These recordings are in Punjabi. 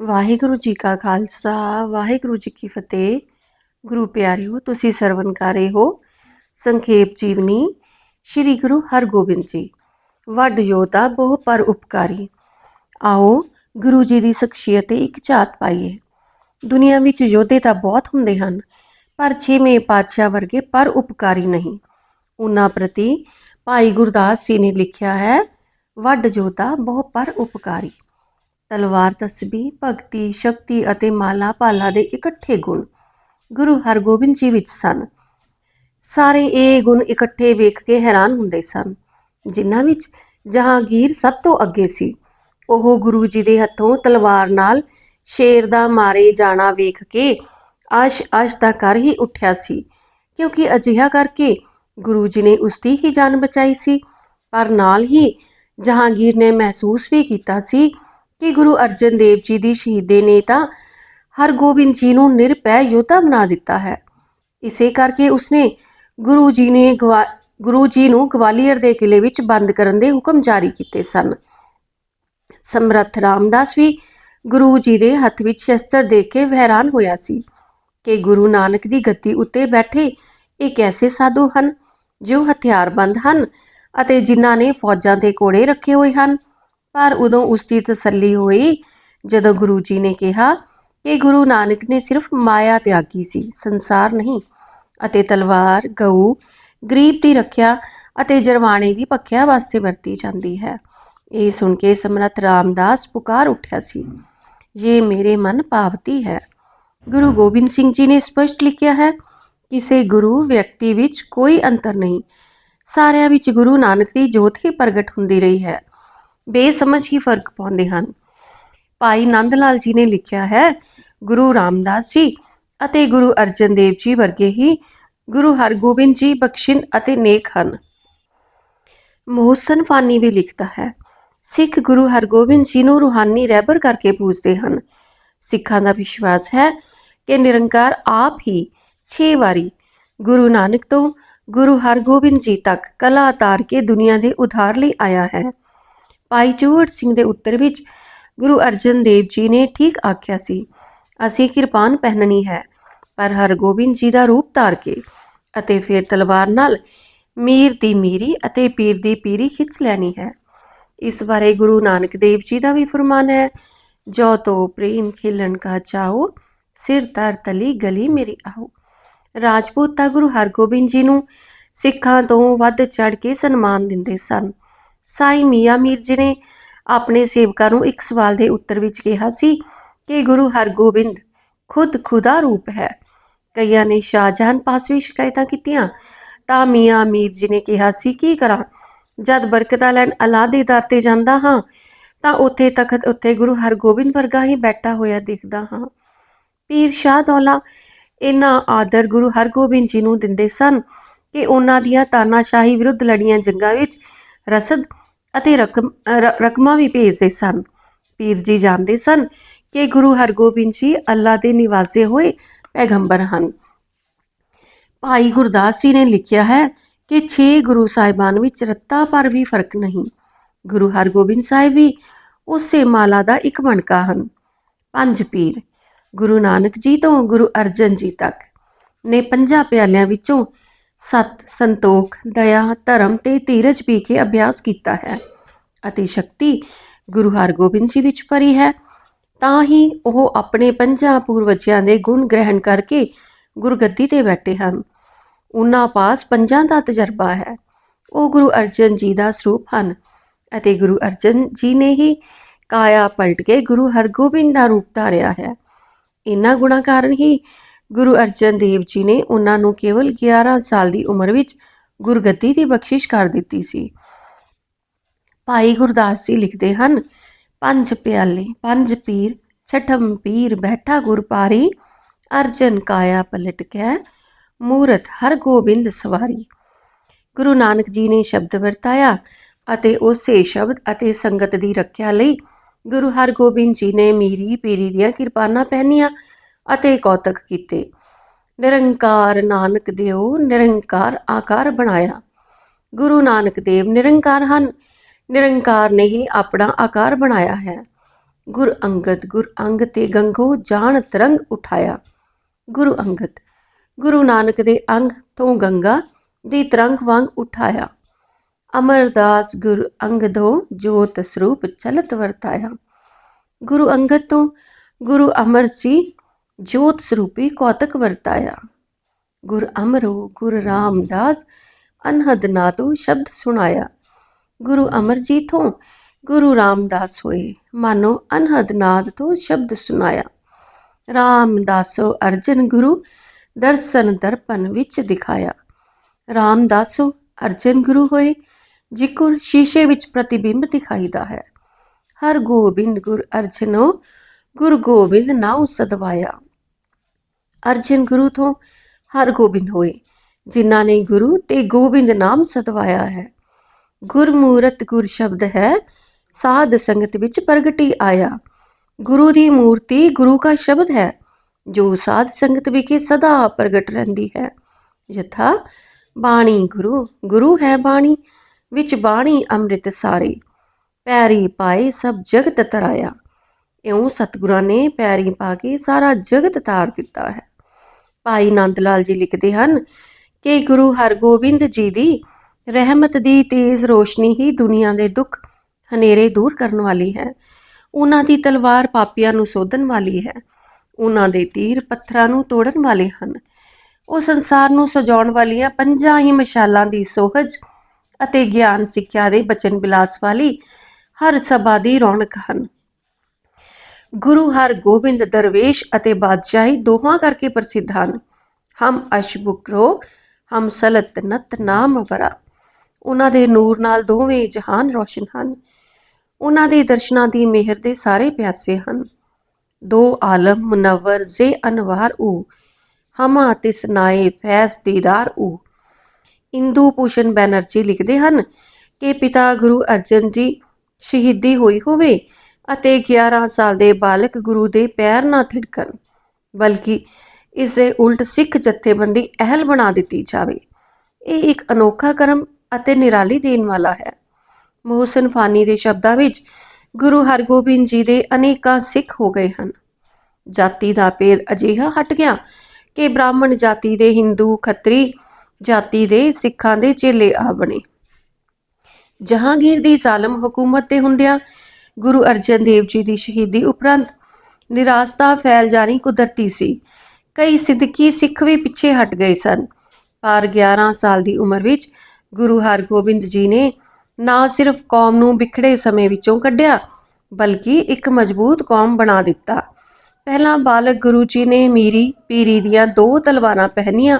ਵਾਹਿਗੁਰੂ ਜੀ ਕਾ ਖਾਲਸਾ, ਵਾਹਿਗੁਰੂ ਜੀ ਕੀ ਫਤਿਹ। ਗੁਰੂ ਪਿਆਰਿਓ, ਤੁਸੀਂ ਸਰਵਨ ਕਰ ਰਹੇ ਹੋ। ਸੰਖੇਪ ਜੀਵਨੀ, ਸ੍ਰੀ ਗੁਰੂ ਹਰਗੋਬਿੰਦ ਜੀ। ਵੱਡ ਯੋਧਾ, ਬਹੁ ਪਰ ਉਪਕਾਰੀ। ਆਓ, ਗੁਰੂ ਜੀ ਦੀ ਸ਼ਖਸੀਅਤ ਤੇ ਇੱਕ ਝਾਤ ਪਾਈਏ। ਦੁਨੀਆ ਵਿੱਚ ਯੋਧੇ ਤਾਂ ਬਹੁਤ ਹੁੰਦੇ ਹਨ, ਪਰ ਛੇਵੇਂ ਪਾਤਸ਼ਾਹ ਵਰਗੇ ਪਰ ਉਪਕਾਰੀ ਨਹੀਂ। ਉਹਨਾਂ ਪ੍ਰਤੀ ਭਾਈ ਗੁਰਦਾਸ ਜੀ ਨੇ ਲਿਖਿਆ ਹੈ, ਵੱਡ ਯੋਧਾ, ਬਹੁ ਪਰ ਉਪਕਾਰੀ। ਤਲਵਾਰ ਤਸਬੀਹ, ਭਗਤੀ, ਸ਼ਕਤੀ ਅਤੇ ਮਾਲਾ ਭਾਲਾ ਦੇ ਇਕੱਠੇ ਗੁਣ ਗੁਰੂ ਹਰਗੋਬਿੰਦ ਜੀ ਵਿੱਚ ਸਨ। ਸਾਰੇ ਇਹ ਗੁਣ ਇਕੱਠੇ ਵੇਖ ਕੇ ਹੈਰਾਨ ਹੁੰਦੇ ਸਨ। ਜਿਨ੍ਹਾਂ ਵਿੱਚ ਜਹਾਂਗੀਰ ਸਭ ਤੋਂ ਅੱਗੇ ਸੀ। ਉਹ ਗੁਰੂ ਜੀ ਦੇ ਹੱਥੋਂ ਤਲਵਾਰ ਨਾਲ ਸ਼ੇਰ ਦਾ ਮਾਰੇ ਜਾਣਾ ਵੇਖ ਕੇ ਆਸ਼ ਆਸ਼ ਦਾ ਕਰ ਹੀ ਉੱਠਿਆ ਸੀ। ਕਿਉਂਕਿ ਅਜਿਹਾ ਕਰਕੇ ਗੁਰੂ ਜੀ ਨੇ ਉਸ ਦੀ ਹੀ ਜਾਨ ਬਚਾਈ ਸੀ। ਪਰ ਨਾਲ ਹੀ ਜਹਾਂਗੀਰ ਨੇ ਮਹਿਸੂਸ ਵੀ ਕੀਤਾ ਸੀ ਕਿ ਗੁਰੂ ਅਰਜਨ ਦੇਵ ਜੀ ਦੀ ਸ਼ਹੀਦੀ ਨੇ ਤਾਂ ਹਰਗੋਬਿੰਦ ਜੀ ਨੂੰ ਨਿਰਪੈ ਯੋਧਾ ਬਣਾ ਦਿੱਤਾ ਹੈ। ਇਸੇ ਕਰਕੇ ਉਸਨੇ ਗੁਰੂ ਜੀ ਨੇ ਗਵਾ- ਗੁਰੂ ਜੀ ਨੂੰ ਗਵਾਲੀਅਰ ਦੇ ਕਿਲੇ ਵਿੱਚ ਬੰਦ ਕਰਨ ਦੇ ਹੁਕਮ ਜਾਰੀ ਕੀਤੇ ਸਨ। ਸਮਰੱਥ ਰਾਮਦਾਸ ਵੀ ਗੁਰੂ ਜੀ ਦੇ ਹੱਥ ਵਿੱਚ ਸ਼ਸਤਰ ਦੇਖ ਕੇ ਹੈਰਾਨ ਹੋਇਆ ਸੀ ਕਿ ਗੁਰੂ ਨਾਨਕ ਦੀ ਗੱਦੀ ਉੱਤੇ ਬੈਠੇ ਇਹ ਕੈਸੇ ਸਾਧੂ ਹਨ ਜੋ ਹਥਿਆਰਬੰਦ ਹਨ ਅਤੇ ਜਿਨ੍ਹਾਂ ਨੇ ਫੌਜਾਂ ਦੇ ਕੋੜੇ ਰੱਖੇ ਹੋਏ ਹਨ। ਪਰ ਉਦੋਂ ਉਸ ਦੀ ਤਸੱਲੀ ਹੋਈ ਜਦੋਂ ਗੁਰੂ ਜੀ ਨੇ ਕਿਹਾ ਕਿ ਗੁਰੂ ਨਾਨਕ ਨੇ ਸਿਰਫ ਮਾਇਆ ਤਿਆਗੀ ਸੀ, ਸੰਸਾਰ ਨਹੀਂ ਅਤੇ ਤਲਵਾਰ, ਗਊ, ਗਰੀਬ ਦੀ ਰੱਖਿਆ ਅਤੇ ਜਰਵਾਣੇ ਦੀ ਭੱਖਿਆ ਵਾਸਤੇ ਵਰਤੀ ਜਾਂਦੀ ਹੈ। ਇਹ ਸੁਣ ਕੇ ਸਮਰੱਥ ਰਾਮਦਾਸ ਪੁਕਾਰ ਉੱਠਿਆ ਸੀ ਇਹ ਮੇਰੇ ਮਨ ਭਾਵਤੀ ਹੈ, ਗੁਰੂ ਗੋਬਿੰਦ ਸਿੰਘ ਜੀ ਨੇ ਸਪਸ਼ਟ ਲਿਖਿਆ ਹੈ ਕਿਸੇ ਗੁਰੂ ਵਿਅਕਤੀ ਵਿੱਚ ਕੋਈ ਅੰਤਰ ਨਹੀਂ। ਸਾਰਿਆਂ ਵਿੱਚ ਗੁਰੂ ਨਾਨਕ ਦੀ ਜੋਤ ਹੀ ਪ੍ਰਗਟ ਹੁੰਦੀ ਰਹੀ ਹੈ। ਬੇਸਮਝ ਹੀ ਫ਼ਰਕ ਪਾਉਂਦੇ ਹਨ। ਭਾਈ ਨੰਦ ਲਾਲ ਜੀ ਨੇ ਲਿਖਿਆ ਹੈ, ਗੁਰੂ ਰਾਮਦਾਸ ਜੀ ਅਤੇ ਗੁਰੂ ਅਰਜਨ ਦੇਵ ਜੀ ਵਰਗੇ ਹੀ ਗੁਰੂ ਹਰਗੋਬਿੰਦ ਜੀ ਬਖਸ਼ਿੰਦ ਅਤੇ ਨੇਕ ਹਨ। ਮੋਹਸਨ ਫਾਨੀ ਵੀ ਲਿਖਦਾ ਹੈ, ਸਿੱਖ ਗੁਰੂ ਹਰਗੋਬਿੰਦ ਜੀ ਨੂੰ ਰੂਹਾਨੀ ਰਹਿਬਰ ਕਰਕੇ ਪੂਜਦੇ ਹਨ। ਸਿੱਖਾਂ ਦਾ ਵਿਸ਼ਵਾਸ ਹੈ ਕਿ ਨਿਰੰਕਾਰ ਆਪ ਹੀ 6 ਵਾਰੀ ਗੁਰੂ ਨਾਨਕ ਤੋਂ ਗੁਰੂ ਹਰਗੋਬਿੰਦ ਜੀ ਤੱਕ ਕਲਾ ਤਾਰ ਕੇ ਦੁਨੀਆ ਦੇ ਉਧਾਰ ਲਈ ਆਇਆ ਹੈ। ਭਾਈ ਚੂਹੜ ਸਿੰਘ ਦੇ ਉੱਤਰ ਵਿੱਚ ਗੁਰੂ ਅਰਜਨ ਦੇਵ ਜੀ ਨੇ ਠੀਕ ਆਖਿਆ ਸੀ, ਅਸੀਂ ਕਿਰਪਾਨ ਪਹਿਨਣੀ ਹੈ, ਪਰ ਹਰਗੋਬਿੰਦ ਜੀ ਦਾ ਰੂਪ ਧਾਰ ਕੇ ਅਤੇ ਫਿਰ ਤਲਵਾਰ ਨਾਲ ਮੀਰ ਦੀ ਮੀਰੀ ਅਤੇ ਪੀਰ ਦੀ ਪੀਰੀ ਖਿੱਚ ਲੈਣੀ ਹੈ। ਇਸ ਬਾਰੇ ਗੁਰੂ ਨਾਨਕ ਦੇਵ ਜੀ ਦਾ ਵੀ ਫਰਮਾਨ ਹੈ, ਜੋ ਤੋ ਪ੍ਰੇਮ ਖੇਲਣ ਕਾ ਚਾਓ ਸਿਰ ਤਰ ਤਲੀ ਗਲੀ ਮੇਰੀ ਆਓ। ਰਾਜਪੂਤ ਤਾਂ ਗੁਰੂ ਹਰਗੋਬਿੰਦ ਜੀ ਨੂੰ ਸਿੱਖਾਂ ਤੋਂ ਵੱਧ ਚੜ ਕੇ ਸਨਮਾਨ ਦਿੰਦੇ ਸਨ। ਸਾਈ ਮੀਆਂ ਮੀਰ ਜੀ ਨੇ ਆਪਣੇ ਸੇਵਕਾਂ ਨੂੰ ਇੱਕ ਸਵਾਲ ਦੇ ਉੱਤਰ ਵਿੱਚ ਕਿਹਾ ਸੀ ਕਿ ਗੁਰੂ ਹਰਗੋਬਿੰਦ ਖੁਦ ਖੁਦਾ ਰੂਪ ਹੈ। ਕਈਆਂ ਨੇ ਸ਼ਾਹਜਹਾਨ ਪਾਸ ਵੀ ਸ਼ਿਕਾਇਤਾਂ ਕੀਤੀਆਂ। ਤਾਂ ਮੀਆਂ ਮੀਰ ਜੀ ਨੇ ਕਿਹਾ ਸੀ, ਕੀ ਕਰਾਂ? ਜਦ ਬਰਕਤਾਂ ਲੈਣ ਅਲਾਹ ਦੇ ਦਰ ਤੇ ਜਾਂਦਾ ਹਾਂ, ਤਾਂ ਉੱਥੇ ਤਖਤ ਉੱਤੇ ਗੁਰੂ ਹਰਗੋਬਿੰਦ ਵਰਗਾ ਹੀ ਬੈਠਾ ਹੋਇਆ ਦਿਖਦਾ ਹਾਂ। ਪੀਰ ਸ਼ਾਹ ਦੌਲਾ ਇਹਨਾਂ ਆਦਰ ਗੁਰੂ ਹਰਗੋਬਿੰਦ ਜੀ ਨੂੰ ਦਿੰਦੇ ਸਨ ਕਿ ਉਹਨਾਂ ਦੀਆਂ ਤਾਨਾਸ਼ਾਹੀ ਵਿਰੁੱਧ ਲੜੀਆਂ ਜੰਗਾਂ ਵਿੱਚ ਰਸਦ ਅਤੇ ਰਕਮ ਰ- ਰਕਮਾਂ ਵੀ ਭੇਜਦੇ ਸਨ। ਪੀਰ ਜੀ ਜਾਣਦੇ ਸਨ ਕਿ ਗੁਰੂ ਹਰਗੋਬਿੰਦ ਜੀ ਅੱਲਾ ਦੇ ਨਿਵਾਸੇ ਹੋਏ ਪੈਗੰਬਰ ਹਨ। ਭਾਈ ਗੁਰਦਾਸ ਜੀ ਨੇ ਲਿਖਿਆ ਹੈ ਕਿ 6 ਗੁਰੂ ਸਾਹਿਬਾਨ ਵਿੱਚ ਰੱਤਾ ਪਰ ਵੀ ਫ਼ਰਕ ਨਹੀਂ। ਗੁਰੂ ਹਰਗੋਬਿੰਦ ਸਾਹਿਬ ਵੀ ਉਸੇ ਮਾਲਾ ਦਾ ਇੱਕ ਮਣਕਾ ਹਨ। ਪੰਜ ਪੀਰ, ਗੁਰੂ ਨਾਨਕ ਜੀ ਤੋਂ ਗੁਰੂ ਅਰਜਨ ਜੀ ਤੱਕ ਨੇ ਪੰਜਾਂ ਪਿਆਲਿਆਂ ਵਿੱਚੋਂ ਸਤ ਸੰਤੋਖ, ਦਇਆ, ਧਰਮ ਤੇ ਧੀਰਜ ਪੀ ਕੇ ਅਭਿਆਸ ਕੀਤਾ ਹੈ ਅਤੇ ਸ਼ਕਤੀ ਗੁਰੂ ਹਰਗੋਬਿੰਦ ਜੀ ਵਿੱਚ ਭਰੀ ਹੈ। ਤਾਂ ਹੀ ਉਹ ਆਪਣੇ ਪੰਜਾਂ ਪੂਰਵਜਿਆਂ ਦੇ ਗੁਣ ਗ੍ਰਹਿਣ ਕਰਕੇ ਗੁਰਗੱਦੀ ਤੇ ਬੈਠੇ ਹਨ। ਉਹਨਾਂ ਪਾਸ ਪੰਜਾਂ ਦਾ ਤਜਰਬਾ ਹੈ। ਉਹ ਗੁਰੂ ਅਰਜਨ ਜੀ ਦਾ ਸਰੂਪ ਹਨ ਅਤੇ ਗੁਰੂ ਅਰਜਨ ਜੀ ਨੇ ਹੀ ਕਾਇਆ ਪਲਟ ਕੇ ਗੁਰੂ ਹਰਗੋਬਿੰਦ ਦਾ ਰੂਪ ਧਾਰਿਆ ਹੈ। ਇਹਨਾਂ ਗੁਣਾਂ ਕਾਰਨ ਹੀ ਗੁਰੂ ਅਰਜਨ ਦੇਵ ਜੀ ਨੇ ਉਹਨਾਂ ਨੂੰ ਕੇਵਲ 11 ਸਾਲ ਦੀ ਉਮਰ ਵਿੱਚ ਗੁਰਗੱਦੀ ਦੀ ਬਖਸ਼ਿਸ਼ ਕਰ ਦਿੱਤੀ ਸੀ। ਭਾਈ ਗੁਰਦਾਸ ਜੀ ਲਿਖਦੇ ਹਨ, ਪੰਜ ਪਿਆਲੇ, ਪੰਜ ਪੀਰ, ਛਠਮ ਪੀਰ ਬੈਠਾ ਗੁਰਪਾਰੀ ਅਰਜਨ ਕਾਇਆ ਪਲਟ ਕੇ, ਮੂਰਤ ਹਰ ਗੋਬਿੰਦ ਸਵਾਰੀ। ਗੁਰੂ ਨਾਨਕ ਜੀ ਨੇ ਸ਼ਬਦ ਵਰਤਾਇਆ ਅਤੇ ਉਸੇ ਸ਼ਬਦ ਅਤੇ ਸੰਗਤ ਦੀ ਰੱਖਿਆ ਲਈ ਗੁਰੂ ਹਰਗੋਬਿੰਦ ਜੀ ਨੇ ਮੀਰੀ ਪੀਰੀ ਦੀਆਂ ਕਿਰਪਾਨਾਂ ਪਹਿਨੀਆਂ ਅਤੇ ਕੌਤਕ ਕੀਤੇ। ਨਿਰੰਕਾਰ ਨਾਨਕ ਦਿਓ, ਨਿਰੰਕਾਰ ਆਕਾਰ ਬਣਾਇਆ। ਗੁਰੂ ਨਾਨਕ ਦੇਵ ਨਿਰੰਕਾਰ ਹਨ। ਨਿਰੰਕਾਰ ਨੇ ਹੀ ਆਪਣਾ ਆਕਾਰ ਬਣਾਇਆ ਹੈ। ਗੁਰ ਅੰਗਦ, ਗੁਰ ਅੰਗ ਤੇ ਗੰਗੋ ਜਾਣ ਤਰੰਗ ਉਠਾਇਆ। ਗੁਰੂ ਅੰਗਦ, ਗੁਰੂ ਨਾਨਕ ਦੇ ਅੰਗ ਤੋਂ ਗੰਗਾ ਦੀ ਤਰੰਗ ਵਾਂਗ ਉਠਾਇਆ। ਅਮਰਦਾਸ ਗੁਰ ਅੰਗਦੋ ਜੋਤ ਸਰੂਪ ਚਲਤ ਵਰਤਾਇਆ। ਗੁਰੂ ਅੰਗਦ ਤੋਂ ਗੁਰੂ ਅਮਰ ਜੀ ਜੋਤ ਸਰੂਪੀ ਕੌਤਕ ਵਰਤਾਇਆ। ਗੁਰ ਅਮਰੋ, ਗੁਰ ਰਾਮਦਾਸ ਅਨਹਦ ਨਾਦੋ ਸ਼ਬਦ ਸੁਣਾਇਆ। ਗੁਰੂ ਅਮਰ ਤੋਂ ਗੁਰੂ ਰਾਮਦਾਸ ਹੋਏ। ਮਾਨੋ ਅਨਹਦ ਨਾਦ ਤੋਂ ਸ਼ਬਦ ਸੁਨਾਇਆ ਰਾਮਦਾਸੋ ਅਰਜਨ ਗੁਰੂ ਦਰਸ਼ਨ ਦਰਪਨ ਵਿੱਚ ਦਿਖਾਇਆ। ਰਾਮਦਾਸੋ ਅਰਜਨ ਗੁਰੂ ਹੋਏ ਜਿਕੁਰ ਸ਼ੀਸ਼ੇ ਵਿੱਚ ਪ੍ਰਤੀਬਿੰਬ ਦਿਖਾਈਦਾ ਹੈ। ਹਰ ਗੋਬਿੰਦ ਗੁਰ ਅਰਜਨੋ, ਗੁਰ ਗੋਬਿੰਦ ਨਾਉ ਸਦਵਾਇਆ। ਅਰਜਨ ਗੁਰੂ ਤੋਂ ਹਰ ਗੋਬਿੰਦ ਹੋਏ, ਜਿਨ੍ਹਾਂ ਨੇ ਗੁਰੂ ਤੇ ਗੋਬਿੰਦ ਨਾਮ ਸਦਵਾਇਆ ਹੈ। ਗੁਰਮੂਰਤ ਗੁਰ ਸ਼ਬਦ ਹੈ, ਸਾਧ ਸੰਗਤ ਵਿੱਚ ਪ੍ਰਗਟੀ ਆਇਆ। ਗੁਰੂ ਦੀ ਮੂਰਤੀ ਗੁਰੂ ਦਾ ਸ਼ਬਦ ਹੈ, ਜੋ ਸਾਧ ਸੰਗਤ ਵਿਖੇ ਸਦਾ ਪ੍ਰਗਟ ਰਹਿੰਦੀ ਹੈ। ਯਥਾ ਬਾਣੀ ਗੁਰੂ ਗੁਰੂ ਹੈ ਬਾਣੀ, ਵਿੱਚ ਬਾਣੀ ਅੰਮ੍ਰਿਤ ਸਾਰੇ। ਪੈਰੀ ਪਾਏ ਸਭ ਜਗਤ ਤਰਾਇਆ। ਇਉਂ ਸਤਿਗੁਰਾਂ ਨੇ ਪੈਰੀ ਪਾ ਕੇ ਸਾਰਾ ਜਗਤ ਤਾਰ ਦਿੱਤਾ ਹੈ। ਭਾਈ ਨੰਦ ਲਾਲ ਜੀ ਲਿਖਦੇ ਹਨ ਕਿ ਗੁਰੂ ਹਰਗੋਬਿੰਦ ਜੀ ਦੀ ਰਹਿਮਤ ਦੀ ਤੇਜ਼ ਰੋਸ਼ਨੀ ਹੀ ਦੁਨੀਆ ਦੇ ਦੁੱਖ ਹਨੇਰੇ ਦੂਰ ਕਰਨ ਵਾਲੀ ਹੈ। ਉਹਨਾਂ ਦੀ ਤਲਵਾਰ ਪਾਪੀਆਂ ਨੂੰ ਸੋਧਣ ਵਾਲੀ ਹੈ। ਉਹਨਾਂ ਦੇ ਤੀਰ ਪੱਥਰਾਂ ਨੂੰ ਤੋੜਨ ਵਾਲੇ ਹਨ। ਉਹ ਸੰਸਾਰ ਨੂੰ ਸਜਾਉਣ ਵਾਲੀਆਂ ਪੰਜਾਂ ਹੀ ਮਸ਼ਾਲਾਂ ਦੀ ਸੋਹਜ ਅਤੇ ਗਿਆਨ ਸਿੱਖਿਆ ਦੇ ਬਚਨ ਬਿਲਾਸ ਵਾਲੀ ਹਰ ਸਭਾ ਦੀ ਰੌਣਕ ਹਨ। ਗੁਰੂ ਹਰਗੋਬਿੰਦ ਦਰਵੇਸ਼ ਅਤੇ ਬਾਦਸ਼ਾਹੀ ਦੋਹਾਂ ਕਰਕੇ ਪ੍ਰਸਿੱਧ ਹਨ। ਹਮ ਅਸ਼ਬੁਕਰੋ ਹਮ ਸਲਤ ਨਤ ਨਾਮ ਵਰਾ। ਉਹਨਾਂ ਦੇ ਨੂਰ ਨਾਲ ਦੋਵੇਂ ਜਹਾਨ ਰੋਸ਼ਨ ਹਨ। ਉਹਨਾਂ ਦੇ ਦਰਸ਼ਨਾਂ ਦੀ ਮਿਹਰ ਦੇ ਸਾਰੇ ਪਿਆਸੇ ਹਨ। ਦੋ ਆਲਮ ਮੁਨਵਰ ਜ਼ੇ ਅਨਵਾਰ ਊ, ਹਮਾ ਤਿਸ ਨਾਏ ਫੈਸ ਦੀਦਾਰ ਊ। ਇੰਦੂ ਭੂਸ਼ਣ ਬੈਨਰਜੀ ਲਿਖਦੇ ਹਨ ਕਿ ਪਿਤਾ ਗੁਰੂ ਅਰਜਨ ਜੀ ਸ਼ਹੀਦੀ ਹੋਈ ਹੋਵੇ ਅਤੇ 11 ਸਾਲ ਦੇ ਬਾਲਕ ਗੁਰੂ ਦੇ ਪੈਰ ਨਾ ਥਿੜਕਣ, ਬਲਕਿ ਇਸ ਦੇ ਉਲਟ ਸਿੱਖ ਜਥੇਬੰਦੀ ਅਹਿਲ ਬਣਾ ਦਿੱਤੀ ਜਾਵੇ। ਇਹ ਇੱਕ ਅਨੋਖਾ ਕਰਮ ਅਤੇ ਨਿਰਾਲੀ ਦੇਣ ਵਾਲਾ ਹੈ। ਮੋਹਸਨ ਫਾਨੀ ਦੇ ਸ਼ਬਦਾਂ ਵਿੱਚ ਗੁਰੂ ਹਰਗੋਬਿੰਦ ਜੀ ਦੇ ਅਨੇਕਾਂ ਸਿੱਖ ਹੋ ਗਏ ਹਨ। ਜਾਤੀ ਦਾ ਭੇਦ ਅਜਿਹਾ ਹਟ ਗਿਆ ਕਿ ਬ੍ਰਾਹਮਣ ਜਾਤੀ ਦੇ ਹਿੰਦੂ ਖੱਤਰੀ ਜਾਤੀ ਦੇ ਸਿੱਖਾਂ ਦੇ ਚੇਲੇ ਆ ਬਣੇ। ਜਹਾਂਗੀਰ ਦੀ ਜ਼ਾਲਮ ਹਕੂਮਤ ਤੇ ਹੁੰਦਿਆਂ ਗੁਰੂ ਅਰਜਨ ਦੇਵ ਜੀ ਦੀ ਸ਼ਹੀਦੀ ਉਪਰੰਤ ਨਿਰਾਸਤਾ ਫੈਲ ਜਾਣੀ ਕੁਦਰਤੀ ਸੀ। ਕਈ ਸਿੱਧਕੀ ਸਿੱਖ ਵੀ ਪਿੱਛੇ ਹਟ ਗਏ ਸਨ। ਪਰ 11 ਸਾਲ ਦੀ ਉਮਰ ਵਿੱਚ ਗੁਰੂ ਹਰਗੋਬਿੰਦ ਜੀ ਨੇ ਨਾ ਸਿਰਫ ਕੌਮ ਨੂੰ ਵਿਖੜੇ ਸਮੇਂ ਵਿੱਚੋਂ ਕੱਢਿਆ, ਬਲਕਿ ਇੱਕ ਮਜ਼ਬੂਤ ਕੌਮ ਬਣਾ ਦਿੱਤਾ। ਪਹਿਲਾਂ ਬਾਲਕ ਗੁਰੂ ਜੀ ਨੇ ਮੀਰੀ ਪੀਰੀ ਦੀਆਂ ਦੋ ਤਲਵਾਰਾਂ ਪਹਿਨੀਆਂ,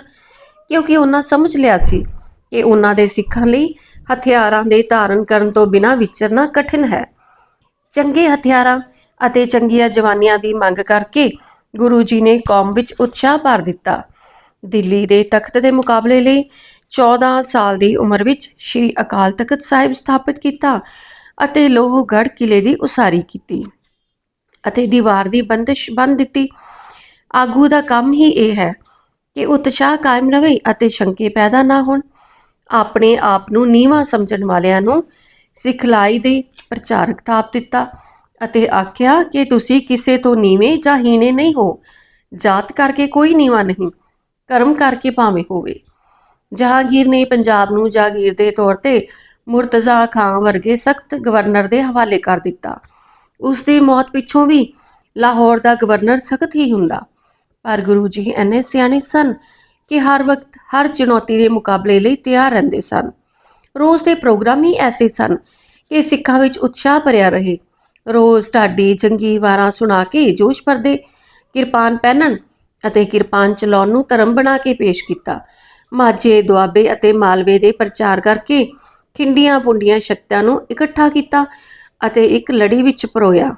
ਕਿਉਂਕਿ ਉਹਨਾਂ ਸਮਝ ਲਿਆ ਸੀ ਕਿ ਉਹਨਾਂ ਦੇ ਸਿੱਖਾਂ ਲਈ ਹਥਿਆਰਾਂ ਦੇ ਧਾਰਨ ਕਰਨ ਤੋਂ ਬਿਨਾਂ ਵਿਚਰਨਾ ਕਠਿਨ ਹੈ। ਚੰਗੇ ਹਥਿਆਰਾਂ ਅਤੇ ਚੰਗੀਆਂ ਜਵਾਨੀਆਂ ਦੀ ਮੰਗ ਕਰਕੇ ਗੁਰੂ ਜੀ ਨੇ ਕੌਮ ਵਿੱਚ ਉਤਸ਼ਾਹ ਭਰ ਦਿੱਤਾ। ਦਿੱਲੀ ਦੇ ਤਖਤ ਦੇ ਮੁਕਾਬਲੇ ਲਈ 14 ਸਾਲ ਦੀ ਉਮਰ ਵਿੱਚ ਸ੍ਰੀ ਅਕਾਲ ਤਖਤ ਸਾਹਿਬ ਸਥਾਪਿਤ ਕੀਤਾ ਅਤੇ ਲੋਹਗੜ੍ਹ ਕਿਲੇ ਦੀ ਉਸਾਰੀ ਕੀਤੀ ਅਤੇ ਦੀਵਾਰ ਦੀ ਬੰਦਿਸ਼ ਬੰਨ ਦਿੱਤੀ। ਆਗੂ ਦਾ ਕੰਮ ਹੀ ਇਹ ਹੈ ਕਿ ਉਤਸ਼ਾਹ ਕਾਇਮ ਰਹੇ ਅਤੇ ਸ਼ੰਕੇ ਪੈਦਾ ਨਾ ਹੋਣ। ਆਪਣੇ ਆਪ ਨੂੰ ਨੀਵਾ ਸਮਝਣ ਵਾਲਿਆਂ ਨੂੰ ਸਿਖਲਾਈ ਦੇ ਪ੍ਰਚਾਰਕ ਥਾਪ ਦਿੱਤਾ ਅਤੇ ਆਖਿਆ ਕਿ ਤੁਸੀਂ ਕਿਸੇ ਤੋਂ ਨੀਵੇਂ ਜਾਂ ਹੀਣੇ ਨਹੀਂ ਹੋ। ਜਾਤ ਕਰਕੇ ਕੋਈ ਨੀਵਾ ਨਹੀਂ, ਕਰਮ ਕਰਕੇ ਭਾਵੇਂ ਹੋਵੇ। ਜਹਾਂਗੀਰ ਨੇ ਪੰਜਾਬ ਨੂੰ ਜਾਗੀਰ ਦੇ ਤੌਰ ਤੇ ਮੁਰਤਜ਼ਾ ਖਾਨ ਵਰਗੇ ਸਖਤ ਗਵਰਨਰ ਦੇ ਹਵਾਲੇ ਕਰ ਦਿੱਤਾ। ਉਸ ਦੀ ਮੌਤ ਪਿੱਛੋਂ ਵੀ ਲਾਹੌਰ ਦਾ ਗਵਰਨਰ ਸਖਤ ਹੀ ਹੁੰਦਾ। ਪਰ ਗੁਰੂ ਜੀ ਇੰਨੇ ਸਿਆਣੇ ਸਨ ਕਿ ਹਰ ਵਕਤ ਹਰ ਚੁਣੌਤੀ ਦੇ ਮੁਕਾਬਲੇ ਲਈ ਤਿਆਰ ਰਹਿੰਦੇ ਸਨ। ਰੋਜ਼ ਦੇ ਪ੍ਰੋਗਰਾਮ ਹੀ ਐਸੇ ਸਨ ਕਿ ਸਿੱਖਾਂ ਵਿੱਚ ਉਤਸ਼ਾਹ ਭਰਿਆ ਰਹੇ। ਰੋਜ਼ ਢਾਡੀ ਜੰਗੀ ਵਾਰਾਂ ਸੁਣਾ ਕੇ ਜੋਸ਼ ਭਰਦੇ, ਕਿਰਪਾਨ ਪਹਿਨਣ ਅਤੇ ਕਿਰਪਾਨ ਚਲਾਉਣ ਨੂੰ ਧਰਮ ਬਣਾ ਕੇ ਪੇਸ਼ ਕੀਤਾ। ਮਾਝੇ, ਦੁਆਬੇ ਅਤੇ ਮਾਲਵੇ ਦੇ ਪ੍ਰਚਾਰ ਕਰਕੇ ਖਿੰਡੀਆਂ ਪੁੰਡੀਆਂ ਸ਼ਕਤੀਆਂ ਨੂੰ ਇਕੱਠਾ ਕੀਤਾ ਅਤੇ ਇੱਕ ਲੜੀ ਵਿੱਚ ਪਰੋਇਆ।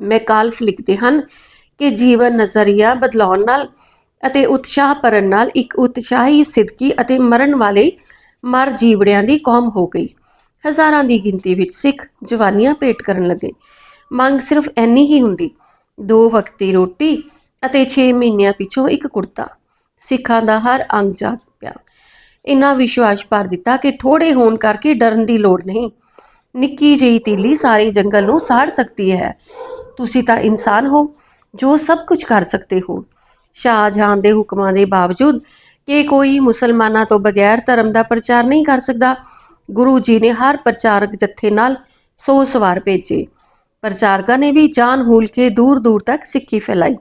ਮੈਕਾਲਫ ਲਿਖਦੇ ਹਨ ਕਿ ਜੀਵਨ ਨਜ਼ਰੀਆ ਬਦਲਾਉਣ ਨਾਲ ਅਤੇ ਉਤਸ਼ਾਹ ਭਰਨ ਨਾਲ ਇੱਕ ਉਤਸ਼ਾਹੀ ਸਿੱਧਕੀ ਅਤੇ ਮਰਨ ਵਾਲੇ ਮਰ ਜੀਵੜਿਆਂ ਦੀ ਕੌਮ ਹੋ ਗਈ। ਹਜ਼ਾਰਾਂ ਦੀ ਗਿਣਤੀ ਵਿੱਚ ਸਿੱਖ ਜਵਾਨੀਆਂ ਭੇਟ ਕਰਨ ਲੱਗੇ। ਮੰਗ ਸਿਰਫ ਐਨੀ ਹੀ ਹੁੰਦੀ, ਦੋ ਵਕਤੀ ਰੋਟੀ ਅਤੇ 6 ਮਹੀਨਿਆਂ ਪਿੱਛੋਂ ਇੱਕ ਕੁੜਤਾ। ਸਿੱਖਾਂ ਦਾ ਹਰ ਅੰਗ ਜਾਗ ਪਿਆ। ਇੰਨਾ ਵਿਸ਼ਵਾਸ ਭਰ ਦਿੱਤਾ ਕਿ ਥੋੜੇ ਹੋਣ ਕਰਕੇ ਡਰਨ ਦੀ ਲੋੜ ਨਹੀਂ। ਨਿੱਕੀ ਜਿਹੀ ਤੀਲੀ ਸਾਰੇ ਜੰਗਲ ਨੂੰ ਸਾੜ ਸਕਦੀ ਹੈ। ਤੁਸੀਂ ਤਾਂ ਇਨਸਾਨ ਹੋ, ਜੋ ਸਭ ਕੁਝ ਕਰ ਸਕਦੇ ਹੋ। ਸ਼ਾਹਜਹਾਨ ਦੇ ਹੁਕਮਾਂ ਦੇ ਬਾਵਜੂਦ ਕਿ ਕੋਈ ਮੁਸਲਮਾਨਾਂ ਤੋਂ ਬਗੈਰ ਧਰਮ ਦਾ ਪ੍ਰਚਾਰ ਨਹੀਂ ਕਰ ਸਕਦਾ। ਗੁਰੂ ਜੀ ਨੇ ਹਰ ਪ੍ਰਚਾਰਕ ਜੱਥੇ ਨਾਲ 100 ਸਵਾਰ ਭੇਜੇ। ਪ੍ਰਚਾਰਕਾਂ ਨੇ ਵੀ ਜਾਨ ਹੂਲ ਕੇ ਦੂਰ ਦੂਰ ਤੱਕ ਸਿੱਖੀ ਫੈਲਾਈ।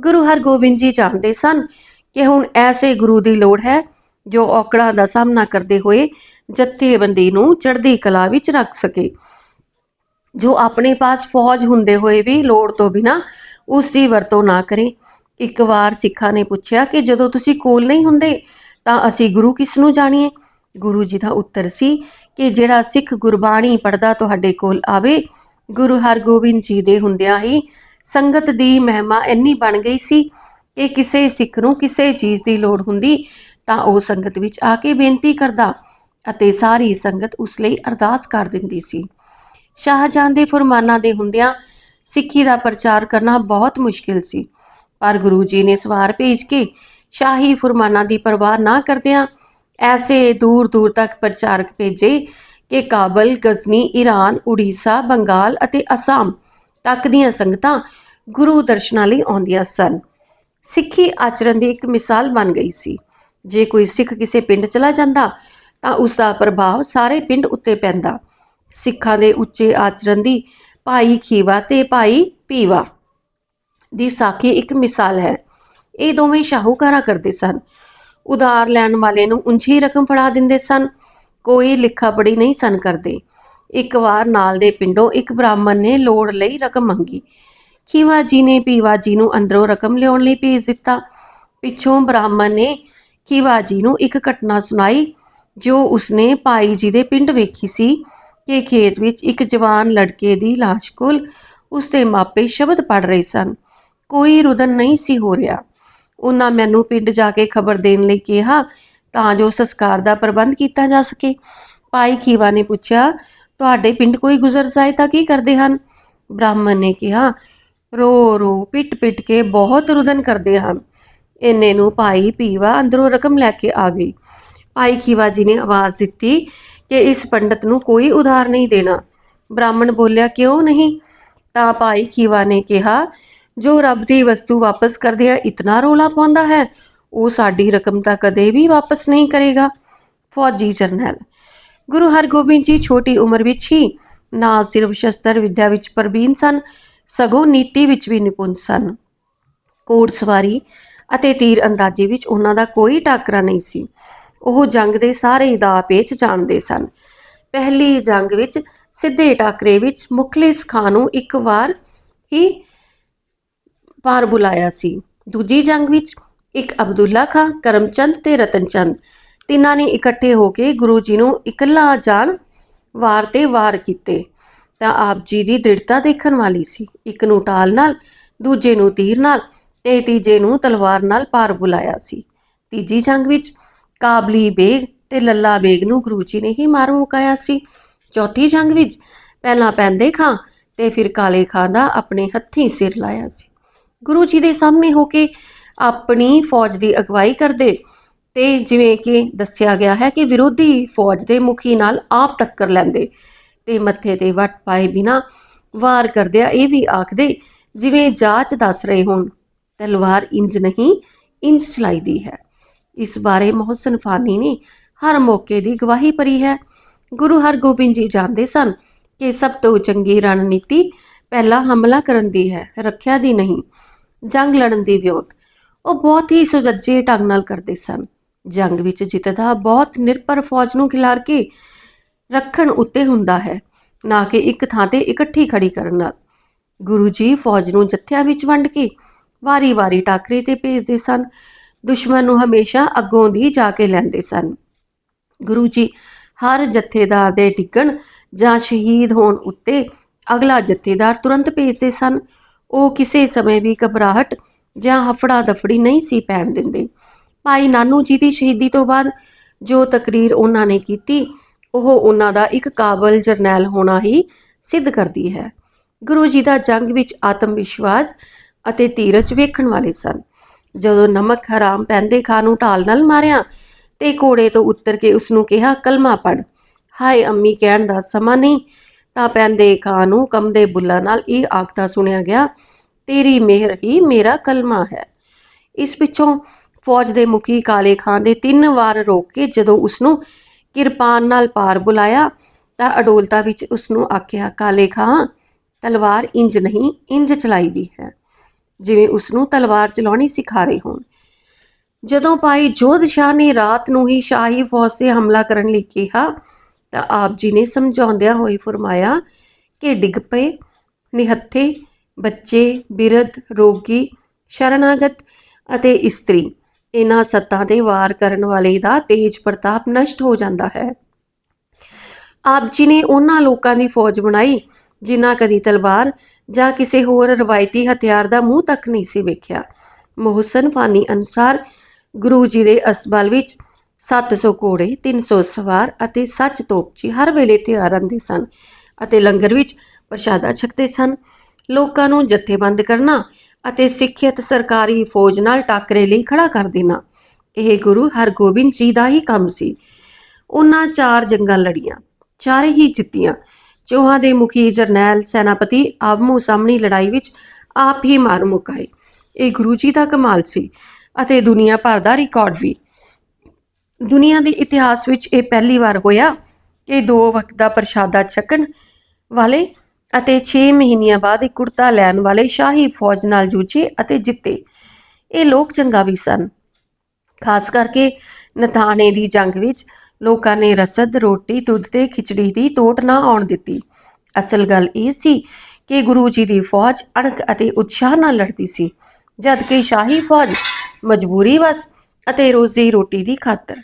ਗੁਰੂ ਹਰਗੋਬਿੰਦ ਜੀ ਜਾਣਦੇ ਸਨ ਕਿ ਹੁਣ ਐਸੇ ਗੁਰੂ ਦੀ ਲੋੜ ਹੈ ਜੋ ਔਕੜਾਂ ਦਾ ਸਾਹਮਣਾ ਕਰਦੇ ਹੋਏ ਜਥੇਬੰਦੀ ਨੂੰ ਚੜ੍ਹਦੀ ਕਲਾ ਵਿੱਚ ਰੱਖ ਸਕੇ। ਜੋ ਆਪਣੇ ਪਾਸ ਫੌਜ ਹੁੰਦੇ ਹੋਏ ਵੀ ਲੋੜ ਤੋਂ ਬਿਨਾ ਉਸ ਦੀ ਵਰਤੋਂ ਨਾ ਕਰੇ ਇੱਕ ਵਾਰ ਸਿੱਖਾਂ ਨੇ ਪੁੱਛਿਆ ਕਿ ਜਦੋਂ ਤੁਸੀਂ ਕੋਲ ਨਹੀਂ ਹੁੰਦੇ, ਤਾਂ ਅਸੀਂ ਗੁਰੂ ਕਿਸ ਨੂੰ ਜਾਣੀਏ? ਗੁਰੂ ਜੀ ਦਾ ਉੱਤਰ ਸੀ ਕਿ ਜਿਹੜਾ ਸਿੱਖ ਗੁਰਬਾਣੀ ਪੜਦਾ ਤੁਹਾਡੇ ਕੋਲ ਆਵੇ, ਗੁਰੂ ਹਰਗੋਬਿੰਦ ਜੀ ਦੇ ਹੁੰਦਿਆਂ ਹੀ ਸੰਗਤ ਦੀ ਮਹਿਮਾ ਇੰਨੀ ਬਣ ਗਈ ਸੀ ਕਿ ਕਿਸੇ ਸਿੱਖ ਨੂੰ ਕਿਸੇ ਚੀਜ਼ ਦੀ ਲੋੜ ਹੁੰਦੀ, ਤਾਂ ਉਹ ਸੰਗਤ ਵਿੱਚ ਆ ਕੇ ਬੇਨਤੀ ਕਰਦਾ ਅਤੇ ਸਾਰੀ ਸੰਗਤ ਉਸ ਲਈ ਅਰਦਾਸ ਕਰ ਦਿੰਦੀ ਸੀ। ਸ਼ਾਹਜਹਾਂ ਦੇ ਫਰਮਾਨਾਂ ਦੇ ਹੁੰਦਿਆਂ ਸਿੱਖੀ ਦਾ ਪ੍ਰਚਾਰ ਕਰਨਾ ਬਹੁਤ ਮੁਸ਼ਕਿਲ ਸੀ। ਪਰ ਗੁਰੂ ਜੀ ਨੇ ਸਵਾਰ ਭੇਜ ਕੇ ਸ਼ਾਹੀ ਫਰਮਾਨਾਂ ਦੀ ਪਰਵਾਹ ਨਾ ਕਰਦਿਆਂ ਐਸੇ ਦੂਰ ਦੂਰ ਤੱਕ ਪ੍ਰਚਾਰਕ ਭੇਜੇ ਕਿ ਕਾਬਲ, ਗਜ਼ਨੀ, ਈਰਾਨ, ਉੜੀਸਾ, ਬੰਗਾਲ ਅਤੇ ਅਸਾਮ ਤੱਕ ਦੀਆਂ ਸੰਗਤਾਂ ਗੁਰੂ ਦਰਸ਼ਨਾਂ ਲਈ ਆਉਂਦੀਆਂ ਸਨ। ਸਿੱਖੀ ਆਚਰਣ ਦੀ ਇੱਕ ਮਿਸਾਲ ਬਣ ਗਈ ਸੀ। ਜੇ ਕੋਈ ਸਿੱਖ ਕਿਸੇ ਪਿੰਡ ਚਲਾ ਜਾਂਦਾ, ਤਾਂ ਉਸ ਦਾ ਪ੍ਰਭਾਵ ਸਾਰੇ ਪਿੰਡ ਉੱਤੇ ਪੈਂਦਾ। ਸਿੱਖਾਂ ਦੇ ਉੱਚੇ ਆਚਰਣ ਦੀ ਭਾਈ ਖੀਵਾ ਤੇ ਭਾਈ ਪੀਵਾ। ਦੀ ਸਾਖੀ ਇੱਕ ਮਿਸਾਲ ਹੈ। ਇਹ ਦੋਵੇਂ ਸ਼ਾਹੂਕਾਰਾ ਕਰਦੇ ਸਨ। ਉਧਾਰ ਲੈਣ ਵਾਲੇ ਨੂੰ ਉਂਝੀ ਰਕਮ ਫੜਾ ਦਿੰਦੇ ਸਨ। ਕੋਈ ਲਿਖਾ ਪੜੀ ਨਹੀਂ ਸਨ ਕਰਦੇ। ਇੱਕ ਵਾਰ ਨਾਲ ਦੇ ਪਿੰਡੋਂ ਇੱਕ ਬ੍ਰਾਹਮਣ ਨੇ ਲੋੜ ਲਈ ਰਕਮ ਮੰਗੀ। ਖੀਵਾ ਜੀ ਨੇ ਪੀਵਾ ਜੀ ਨੂੰ ਅੰਦਰੋਂ ਰਕਮ ਲਿਆਉਣ ਲਈ ਭੇਜ ਦਿੱਤਾ। ਪਿੱਛੋਂ ਬ੍ਰਾਹਮਣ ਨੇ ਖੀਵਾ ਜੀ ਨੂੰ ਇੱਕ ਘਟਨਾ ਸੁਣਾਈ, ਜੋ ਉਸਨੇ ਭਾਈ ਜੀ ਦੇ ਪਿੰਡ ਵੇਖੀ ਸੀ ਕਿ ਖੇਤ ਵਿੱਚ ਇੱਕ ਜਵਾਨ ਲੜਕੇ ਦੀ ਲਾਸ਼ ਕੋਲ ਉਸਦੇ ਮਾਪੇ ਸ਼ਬਦ ਪੜ ਰਹੇ ਸਨ। ਕੋਈ ਰੁਦਨ ਨਹੀਂ ਸੀ ਹੋ ਰਿਹਾ। ਉਹਨਾਂ ਮੈਨੂੰ ਪਿੰਡ ਜਾ ਕੇ ਖਬਰ ਦੇਣ ਲਈ ਕਿਹਾ ਤਾਂ ਜੋ ਸੰਸਕਾਰ ਦਾ ਪ੍ਰਬੰਧ ਕੀਤਾ ਜਾ ਸਕੇ। ਭਾਈ ਖੀਵਾ ਨੇ ਪੁੱਛਿਆ, ਤੁਹਾਡੇ ਪਿੰਡ ਕੋਈ ਗੁਜ਼ਰ ਜਾਏ ਤਾਂ ਕੀ ਕਰਦੇ ਹਨ? ਬ੍ਰਾਹਮਣ ਨੇ ਕਿਹਾ, ਰੋ ਰੋ, ਪਿੱਟ ਪਿੱਟ ਕੇ ਬਹੁਤ ਰੁਦਨ ਕਰਦੇ ਹਨ। ਇੰਨੇ ਨੂੰ ਭਾਈ ਪੀਵਾ ਅੰਦਰੋਂ ਰਕਮ ਲੈ ਕੇ ਆ ਗਈ। ਭਾਈ ਖੀਵਾ ਜੀ ਨੇ ਆਵਾਜ਼ ਦਿੱਤੀ ਕਿ ਇਸ ਪੰਡਤ ਨੂੰ ਕੋਈ ਉਧਾਰ ਨਹੀਂ ਦੇਣਾ। ਬ੍ਰਾਹਮਣ ਬੋਲਿਆ, ਕਿਉਂ ਨਹੀਂ? ਤਾਂ ਭਾਈ ਖੀਵਾ ਨੇ ਕਿਹਾ ਜੋ ਰੱਬ ਦੀ ਵਸਤੂ ਵਾਪਸ ਕਰਦਿਆਂ ਇਤਨਾ ਰੋਲਾ ਪਾਉਂਦਾ ਹੈ, ਉਹ ਸਾਡੀ ਰਕਮ ਤਾਂ ਕਦੇ ਵੀ ਵਾਪਸ ਨਹੀਂ ਕਰੇਗਾ। ਫੌਜੀ ਜਰਨੈਲ, ਗੁਰੂ ਹਰਗੋਬਿੰਦ ਜੀ ਛੋਟੀ ਉਮਰ ਵਿੱਚ ਹੀ ਨਾ ਸਿਰਫ ਸ਼ਸਤਰ ਵਿਦਿਆ ਵਿੱਚ ਪ੍ਰਵੀਨ ਸਨ, ਸਗੋਂ ਨੀਤੀ ਵਿੱਚ ਵੀ ਨਿਪੁੰਨ ਸਨ। ਘੋੜ ਸਵਾਰੀ ਅਤੇ ਤੀਰ ਅੰਦਾਜ਼ੀ ਵਿੱਚ ਉਹਨਾਂ ਦਾ ਕੋਈ ਟਾਕਰਾ ਨਹੀਂ ਸੀ। ਉਹ ਜੰਗ ਦੇ ਸਾਰੇ ਦਾ ਪੇਚ ਜਾਣਦੇ ਸਨ। ਪਹਿਲੀ ਜੰਗ ਵਿੱਚ ਸਿੱਧੇ ਟਾਕਰੇ ਵਿੱਚ ਮੁਖਲਿਸ ਖਾਨ ਨੂੰ ਇੱਕ ਵਾਰ ਹੀ ਪਾਰ ਬੁਲਾਇਆ ਸੀ। ਦੂਜੀ ਜੰਗ ਵਿੱਚ ਇੱਕ ਅਬਦੁੱਲਾ ਖਾਂ, ਕਰਮਚੰਦ ਤੇ ਰਤਨਚੰਦ ਤਿੰਨਾਂ ਨੇ ਇਕੱਠੇ ਹੋ ਕੇ ਗੁਰੂ ਜੀ ਨੂੰ ਇਕੱਲਾ ਜਾਣ ਵਾਰ ਤੇ ਵਾਰ ਕੀਤੇ। ਤਾਂ ਆਪ ਜੀ ਦੀ ਦ੍ਰਿੜਤਾ ਦੇਖਣ ਵਾਲੀ ਸੀ। ਇੱਕ ਨੂੰ ਟਾਲ ਨਾਲ, ਦੂਜੇ ਨੂੰ ਤੀਰ ਨਾਲ ਤੇ ਤੀਜੇ ਨੂੰ ਤਲਵਾਰ ਨਾਲ ਪਾਰ ਬੁਲਾਇਆ ਸੀ। ਤੀਜੀ ਜੰਗ ਵਿੱਚ ਕਾਬਲੀ ਬੇਗ ਤੇ ਲੱਲਾ ਬੇਗ ਨੂੰ ਗੁਰੂ ਜੀ ਨੇ ਹੀ ਮਾਰ ਮੁਕਾਇਆ ਸੀ। ਚੌਥੀ ਜੰਗ ਵਿੱਚ ਪਹਿਲਾਂ ਪੈਂਦੇ ਖਾਂ ਤੇ ਫਿਰ ਕਾਲੇ ਖਾਂ ਦਾ ਆਪਣੇ ਹੱਥੀਂ ਸਿਰ ਲਾਇਆ ਸੀ। ਗੁਰੂ ਜੀ ਦੇ ਸਾਹਮਣੇ ਹੋ ਕੇ ਆਪਣੀ ਫੌਜ ਦੀ ਅਗਵਾਈ ਕਰਦੇ ਤੇ ਜਿਵੇਂ ਕਿ ਦੱਸਿਆ ਗਿਆ ਹੈ ਕਿ ਵਿਰੋਧੀ ਫੌਜ ਦੇ ਮੁਖੀ ਨਾਲ ਆਪ ਟੱਕਰ ਲੈਂਦੇ ਤੇ ਮੱਥੇ ਤੇ ਵੱਟ ਪਾਏ ਬਿਨਾ ਵਾਰ ਕਰਦਿਆਂ ਇਹ ਵੀ ਆਖਦੇ, ਜਿਵੇਂ ਜਾਚ ਦੱਸ ਰਹੇ ਹੋਣ, ਤਲਵਾਰ ਇੰਜ ਨਹੀਂ, ਇੰਜ ਚਲਾਈਦੀ ਹੈ। ਇਸ ਬਾਰੇ ਮੋਹਸਨ ਫਾਨੀ ਨੇ ਹਰ ਮੌਕੇ ਦੀ ਗਵਾਹੀ ਭਰੀ ਹੈ। ਗੁਰੂ ਹਰਗੋਬਿੰਦ ਜੀ ਜਾਣਦੇ ਸਨ ਕਿ ਸਭ ਤੋਂ ਚੰਗੀ ਰਣਨੀਤੀ ਪਹਿਲਾ ਹਮਲਾ ਕਰਨ ਦੀ ਹੈ, ਰੱਖਿਆ ਦੀ ਨਹੀਂ। ਜੰਗ ਲੜਨ ਦੀ ਵਿਉਂਤ। ਉਹ ਬਹੁਤ ਹੀ ਸੁਜੱਜੇ ਢੰਗ ਨਾਲ ਕਰਦੇ ਸਨ। ਜੰਗ ਵਿੱਚ ਜਿੱਤਦਾ ਬਹੁਤ ਨਿਰਪਰ ਫੌਜ ਨੂੰ ਖਿਲਾਰ ਕੇ ਰੱਖਣ ਉੱਤੇ ਹੁੰਦਾ ਹੈ, ਨਾ ਕਿ ਇੱਕ ਥਾਂ ਤੇ ਇਕੱਠੀ ਖੜੀ ਕਰਨ ਨਾਲ। ਗੁਰੂ ਜੀ ਫੌਜ ਨੂੰ ਜੱਥਿਆਂ ਵਿੱਚ ਵੰਡ ਕੇ ਵਾਰੀ-ਵਾਰੀ ਟਾਕਰੇ ਤੇ ਭੇਜਦੇ ਸਨ। ਦੁਸ਼ਮਣ ਨੂੰ ਹਮੇਸ਼ਾ ਅੱਗੋਂ ਦੀ ਜਾ ਕੇ ਲੈਂਦੇ ਸਨ। ਗੁਰੂ ਜੀ ਹਰ ਜਥੇਦਾਰ ਦੇ ਡਿੱਗਣ ਜਾਂ ਸ਼ਹੀਦ ਹੋਣ ਉੱਤੇ ਅਗਲਾ ਜਥੇਦਾਰ ਤੁਰੰਤ ਭੇਜਦੇ ਸਨ। ਉਹ ਕਿਸੇ ਸਮੇਂ ਵੀ ਘਬਰਾਹਟ ਜਾਂ ਹਫੜਾ ਦਫੜੀ ਨਹੀਂ ਸੀ ਪੈਣ ਦਿੰਦੇ। ਭਾਈ ਨਾਨੂ ਜੀ ਦੀ ਸ਼ਹੀਦੀ ਤੋਂ ਬਾਅਦ ਜੋ ਤਕਰੀਰ ਉਹਨਾਂ ਨੇ ਕੀਤੀ, ਉਹ ਉਹਨਾਂ ਦਾ ਇੱਕ ਕਾਬਲ ਜਰਨੈਲ ਹੋਣਾ ਹੀ ਸਿੱਧ ਕਰਦੀ ਹੈ। ਗੁਰੂ ਜੀ ਦਾ ਜੰਗ ਵਿੱਚ ਆਤਮ ਵਿਸ਼ਵਾਸ ਅਤੇ ਧੀਰਜ ਵੇਖਣ ਵਾਲੇ ਸਨ। ਜਦੋਂ ਨਮਕ ਹਰਾਮ ਪੈਂਦੇ ਖਾਂ ਨੂੰ ਢਾਲ ਨਾਲ ਮਾਰਿਆ ਤੇ ਘੋੜੇ ਤੋਂ ਉੱਤਰ ਕੇ ਉਸ ਨੂੰ ਕਿਹਾ, ਕਲਮਾ ਪੜ ਹਾਏ ਅੰਮੀ, ਕਹਿਣ ਦਾ ਸਮਾਂ ਨਹੀਂ। ਤਾਂ ਪੈਂਦੇ ਖਾਂ ਨੂੰ ਕੰਮਦੇ ਬੁੱਲਾਂ ਨਾਲ ਇਹ ਆਖਦਾ ਸੁਣਿਆ ਗਿਆ, ਤੇਰੀ ਮਿਹਰ ਹੀ ਮੇਰਾ ਕਲਮਾ ਹੈ। ਇਸ ਪਿੱਛੋਂ ਫੌਜ ਦੇ ਮੁਖੀ ਕਾਲੇ ਖਾਂ ਦੇ ਤਿੰਨ ਵਾਰ ਰੋਕ ਕੇ ਜਦੋਂ ਉਸ ਨੂੰ ਕਿਰਪਾਨ ਨਾਲ ਪਾਰ ਬੁਲਾਇਆ, ਤਾਂ ਅਡੋਲਤਾ ਵਿੱਚ ਉਸ ਨੂੰ ਆਖਿਆ, ਕਾਲੇ ਖਾਂ ਤਲਵਾਰ ਇੰਜ ਨਹੀਂ, ਇੰਜ ਚਲਾਈਦੀ ਹੈ। ਜਿਵੇਂ ਉਸ ਨੂੰ ਤਲਵਾਰ ਚਲਾਉਣੀ ਸਿਖਾ ਰਹੇ ਹੋਣ। ਜਦੋਂ ਭਾਈ ਜੋਧ ਸ਼ਾਹ ਨੇ ਰਾਤ ਨੂੰ ਹੀ ਸ਼ਾਹੀ ਫੌਜ 'ਤੇ ਹਮਲਾ ਕਰਨ ਲਈ ਕਿਹਾ ਤਾਂ ਆਪ ਜੀ ਨੇ ਸਮਝਾਉਂਦਿਆਂ ਹੋਏ ਫਰਮਾਇਆ ਕਿ ਡਿੱਗ ਪਏ, ਨਿਹੱਥੇ, ਬੱਚੇ, ਬਿਰਧ, ਰੋਗੀ ਸ਼ਰਨਾਗਤ ਅਤੇ ਇਸਤਰੀ ਇਹਨਾਂ ਸੱਤਾਂ ਦੇ ਵਾਰ ਕਰਨ ਵਾਲੇ ਦਾ ਤੇਜ ਪ੍ਰਤਾਪ ਨਸ਼ਟ ਹੋ ਜਾਂਦਾ ਹੈ। ਆਪ ਜੀ ਨੇ ਉਹਨਾਂ ਲੋਕਾਂ ਦੀ ਫੌਜ ਬਣਾਈ, ਜਿਨ੍ਹਾਂ ਕਦੀ ਤਲਵਾਰ ਜਾਂ ਕਿਸੇ ਹੋਰ ਰਵਾਇਤੀ ਹਥਿਆਰ ਦਾ ਮੂੰਹ ਤੱਕ ਨਹੀਂ ਸੀ ਵੇਖਿਆ। ਮੋਹਸਨ ਫਾਨੀ ਅਨੁਸਾਰ ਗੁਰੂ ਜੀ ਦੇ ਅਸਬਲ ਵਿੱਚ 700 ਘੋੜੇ 300 ਸਵਾਰ ਅਤੇ ਸੱਚ ਤੋਪਚੀ ਹਰ ਵੇਲੇ ਤਿਆਰ ਰਹਿੰਦੇ ਸਨ ਅਤੇ ਲੰਗਰ ਵਿੱਚ ਪ੍ਰਸ਼ਾਦਾ ਛਕਦੇ ਸਨ। ਲੋਕਾਂ ਨੂੰ ਜਥੇਬੰਦ ਕਰਨਾ ਅਤੇ ਸਿੱਖਿਅਤ ਸਰਕਾਰੀ ਫੌਜ ਨਾਲ ਟਾਕਰੇ ਲਈ ਖੜਾ ਕਰ ਦੇਣਾ, ਇਹ ਗੁਰੂ ਹਰਗੋਬਿੰਦ ਜੀ ਦਾ ਹੀ ਕੰਮ ਸੀ। ਉਹਨਾਂ ਚਾਰ ਜੰਗਾਂ ਲੜੀਆਂ, ਚਾਰੇ ਹੀ ਜਿੱਤੀਆਂ। ਚੋਹਾਂ ਦੇ ਮੁਖੀ ਜਰਨੈਲ ਸੈਨਾਪਤੀ ਆਮੋ ਸਾਹਮਣੀ ਲੜਾਈ ਵਿੱਚ ਆਪ ਹੀ ਮਾਰ ਮੁਕਾਏ ਇਹ ਗੁਰੂ ਜੀ ਦਾ ਕਮਾਲ ਸੀ ਅਤੇ ਦੁਨੀਆ ਭਰ ਦਾ ਰਿਕਾਰਡ ਵੀ। ਦੁਨੀਆ ਦੇ ਇਤਿਹਾਸ ਵਿੱਚ ਇਹ ਪਹਿਲੀ ਵਾਰ ਹੋਇਆ ਕਿ ਦੋ ਵਕਤ ਦਾ ਪ੍ਰਸ਼ਾਦਾ ਛਕਣ ਵਾਲੇ ਅਤੇ 6 ਮਹੀਨਿਆਂ ਬਾਅਦ ਇੱਕ ਕੁੜਤਾ ਲੈਣ ਵਾਲੇ ਸ਼ਾਹੀ ਫੌਜ ਨਾਲ ਜੂਝੇ ਅਤੇ ਜਿੱਤੇ। ਇਹ ਲੋਕ ਚੰਗਾ ਵੀ ਸਨ। ਖਾਸ ਕਰਕੇ ਨਥਾਣੇ ਦੀ ਜੰਗ ਵਿੱਚ ਲੋਕਾਂ ਨੇ ਰਸਦ, ਰੋਟੀ, ਦੁੱਧ ਤੇ ਖਿਚੜੀ ਦੀ ਤੋਟ ਨਾ ਆਉਣ ਦਿੱਤੀ। ਅਸਲ ਗੱਲ ਇਹ ਸੀ ਕਿ ਗੁਰੂ ਜੀ ਦੀ ਫੌਜ ਅਣਖ ਅਤੇ ਉਤਸ਼ਾਹ ਨਾਲ ਲੜਦੀ ਸੀ ਜਦ ਕਿ ਸ਼ਾਹੀ ਫੌਜ ਮਜਬੂਰੀ ਵਸ ਅਤੇ ਰੋਜ਼ੀ ਰੋਟੀ ਦੀ ਖਾਤਰ।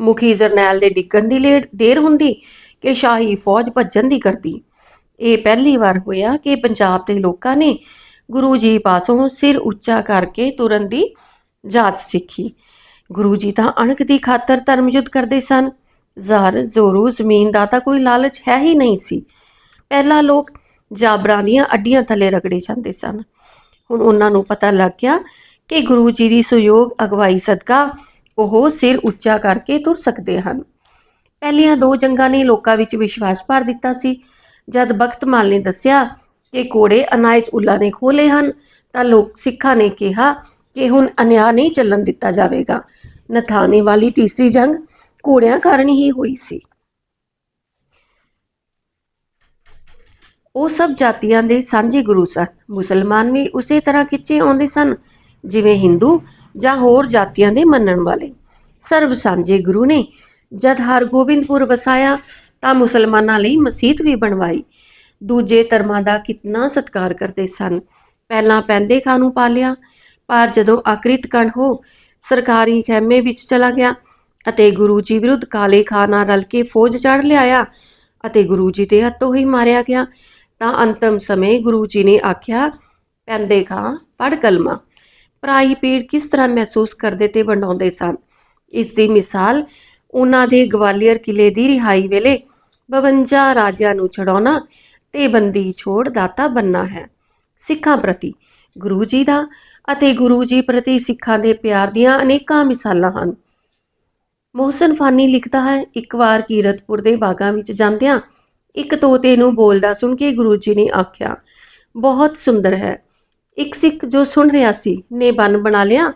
ਮੁਖੀ ਜਰਨੈਲ ਦੇ ਡਿੱਗਣ ਦੀ ਲੇਟ ਦੇਰ ਹੁੰਦੀ ਕਿ ਸ਼ਾਹੀ ਫੌਜ ਭੱਜਣ ਦੀ ਕਰਦੀ। ਇਹ ਪਹਿਲੀ ਵਾਰ ਹੋਇਆ ਕਿ ਪੰਜਾਬ ਦੇ ਲੋਕਾਂ ਨੇ ਗੁਰੂ ਜੀ ਪਾਸੋਂ ਸਿਰ ਉੱਚਾ ਕਰਕੇ ਤੁਰਨ ਦੀ ਜਾਚ ਸਿੱਖੀ। ਗੁਰੂ ਜੀ ਤਾਂ ਅਣਖ ਦੀ ਖਾਤਰ ਧਰਮ ਯੁੱਧ ਕਰਦੇ ਸਨ। ਜ਼ਰ, ਜ਼ੋਰੂ, ਜ਼ਮੀਨ ਦਾ ਤਾਂ ਕੋਈ ਲਾਲਚ ਹੈ ਹੀ ਨਹੀਂ ਸੀ। ਪਹਿਲਾਂ ਲੋਕ ਜਾਬਰਾਂ ਦੀਆਂ ਅੱਡੀਆਂ ਥੱਲੇ ਰਗੜੇ ਜਾਂਦੇ ਸਨ। ਹੁਣ ਉਹਨਾਂ ਨੂੰ ਪਤਾ ਲੱਗ ਗਿਆ ਕਿ ਗੁਰੂ ਜੀ ਦੀ ਸਹਿਯੋਗ ਅਗਵਾਈ ਸਦਕਾ ਉਹ ਸਿਰ ਉੱਚਾ ਕਰਕੇ ਤੁਰ ਸਕਦੇ ਹਨ। ਪਹਿਲੀਆਂ ਦੋ ਜੰਗਾਂ ਨੇ ਲੋਕਾਂ ਵਿੱਚ ਵਿਸ਼ਵਾਸ ਭਰ ਦਿੱਤਾ ਸੀ। ਜਦ ਬਖਤਮਾਲ ਨੇ ਦੱਸਿਆ ਕਿ ਕੋੜੇ ਅਨਾਇਤ ਉੱਲਾ ਨੇ ਖੋਲੇ ਹਨ, ਤਾਂ ਲੋਕ ਸਿੱਖਾਂ ਨੇ ਕਿਹਾ ਕਿ ਹੁਣ ਅਨਿਆ ਨਹੀਂ ਚੱਲਣ ਦਿੱਤਾ ਜਾਵੇਗਾ। ਨਥਾਣੇ ਵਾਲੀ ਤੀਸਰੀ ਜੰਗ ਘੋੜਿਆਂ ਕਾਰਨ ਹੀ ਹੋਈ ਸੀ। ਉਹ ਸਭ ਜਾਤੀਆਂ ਦੇ ਸਾਂਝੇ ਗੁਰੂ ਸਨ। ਮੁਸਲਮਾਨ ਵੀ ਉਸੇ ਤਰ੍ਹਾਂ ਖਿੱਚੇ ਆਉਂਦੇ ਸਨ, ਜਿਵੇਂ ਹਿੰਦੂ ਜਾਂ ਹੋਰ ਜਾਤੀਆਂ ਦੇ ਮੰਨਣ ਵਾਲੇ। ਸਰਬ ਸਾਂਝੇ ਗੁਰੂ ਨੇ ਜਦ ਹਰਗੋਬਿੰਦਪੁਰ ਵਸਾਇਆ ਤਾਂ ਮੁਸਲਮਾਨਾਂ ਲਈ ਮਸਜਿਦ ਵੀ ਬਣਵਾਈ। ਦੂਜੇ ਧਰਮਾਂ ਦਾ ਕਿਤਨਾ ਸਤਿਕਾਰ ਕਰਦੇ ਸਨ। ਪਹਿਲਾਂ ਪੈਂਦੇ ਖਾਂ ਨੂੰ ਪਾਲਿਆ, ਪਰ ਜਦੋਂ ਆਕ੍ਰਿਤ ਕਣ ਹੋ, ਸਰਕਾਰੀ ਖੈਮੇ ਵਿੱਚ ਚਲਾ ਗਿਆ ਅਤੇ ਗੁਰੂ ਜੀ ਵਿਰੁੱਧ ਕਾਲੇ ਖਾਂ ਨਾਲ ਰਲ ਕੇ ਫੌਜ ਚੜ੍ਹ ਲਿਆਇਆ ਅਤੇ ਗੁਰੂ ਜੀ ਦੇ ਹੱਥੋਂ ਹੀ ਮਾਰਿਆ ਗਿਆ, ਤਾਂ ਅੰਤਮ ਸਮੇਂ ਗੁਰੂ ਜੀ ਨੇ ਆਖਿਆ, ਪੈਂਦੇ ਖਾਂ ਪੜ ਕਲਮਾ। ਪਰਾਈ ਪੀੜ ਕਿਸ ਤਰ੍ਹਾਂ ਮਹਿਸੂਸ ਕਰਦੇ ਤੇ ਵੰਡਾਉਂਦੇ ਸਨ? ਇਸ ਦੀ ਮਿਸਾਲ ਉਹਨਾਂ ਦੇ ਗਵਾਲੀਅਰ ਕਿਲੇ ਦੀ ਰਿਹਾਈ ਵੇਲੇ 52 ਰਾਜਿਆਂ ਨੂੰ ਛਡਾਉਣਾ ਤੇ ਬੰਦੀ ਛੋੜ ਦਾਤਾ ਬੰਨਾ ਹੈ। ਸਿੱਖਾਂ ਪ੍ਰਤੀ ਗੁਰੂ ਜੀ ਦਾ ਅਤੇ ਗੁਰੂ ਜੀ ਪ੍ਰਤੀ ਸਿੱਖਾਂ ਦੇ ਪਿਆਰ ਦੀਆਂ ਅਨੇਕਾਂ ਮਿਸਾਲਾਂ ਹਨ। ਮੋਹਸਨ ਫਾਨੀ ਲਿਖਦਾ ਹੈ, ਇੱਕ ਵਾਰ ਕੀਰਤਪੁਰ ਦੇ ਬਾਗਾਂ ਵਿੱਚ ਜਾਂਦਿਆਂ ਇੱਕ ਤੋਤੇ ਨੂੰ ਬੋਲਦਾ ਸੁਣ ਕੇ ਗੁਰੂ ਜੀ ਨੇ ਆਖਿਆ, ਬਹੁਤ ਸੁੰਦਰ ਹੈ। ਇੱਕ ਸਿੱਖ ਜੋ ਸੁਣ ਰਿਹਾ ਸੀ, ਨੇ ਬਨ ਬਣਾ ਲਿਆ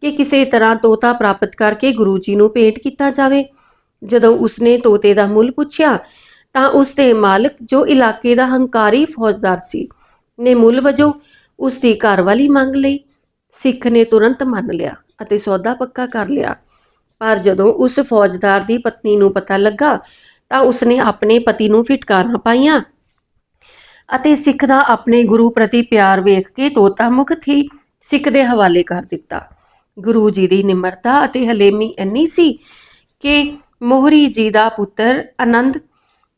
ਕਿ ਕਿਸੇ ਤਰ੍ਹਾਂ ਤੋਤਾ ਪ੍ਰਾਪਤ ਕਰਕੇ ਗੁਰੂ ਜੀ ਨੂੰ ਭੇਟ ਕੀਤਾ ਜਾਵੇ। ਜਦੋਂ ਉਸਨੇ ਤੋਤੇ ਦਾ ਮੁੱਲ ਪੁੱਛਿਆ, ਤਾਂ ਉਸ ਦੇ ਮਾਲਕ ਜੋ ਇਲਾਕੇ ਦਾ ਹੰਕਾਰੀ ਫੌਜਦਾਰ ਸੀ, ਨੇ ਮੁੱਲ ਵਜੋਂ ਉਸ ਦੀ ਘਰਵਾਲੀ ਮੰਗ ਲਈ। ਸਿੱਖ ਨੇ ਤੁਰੰਤ ਮੰਨ ਲਿਆ ਅਤੇ ਸੌਦਾ ਪੱਕਾ ਕਰ ਲਿਆ। ਪਰ ਜਦੋਂ ਉਸ ਫੌਜਦਾਰ ਦੀ ਪਤਨੀ ਨੂੰ ਪਤਾ ਲੱਗਾ, ਤਾਂ ਉਸਨੇ ਆਪਣੇ ਪਤੀ ਨੂੰ ਫਿਟਕਾਰਾਂ ਪਾਈਆਂ ਅਤੇ ਸਿੱਖ ਦਾ ਆਪਣੇ ਗੁਰੂ ਪ੍ਰਤੀ ਪਿਆਰ ਵੇਖ ਕੇ ਤੋਤਾ ਮੁਕਤ ਹੀ ਸਿੱਖ ਦੇ ਹਵਾਲੇ ਕਰ ਦਿੱਤਾ। ਗੁਰੂ ਜੀ ਦੀ ਨਿਮਰਤਾ ਅਤੇ ਹਲੇਮੀ ਇੰਨੀ ਸੀ ਕਿ ਮੋਹਰੀ ਜੀ ਦਾ ਪੁੱਤਰ ਆਨੰਦ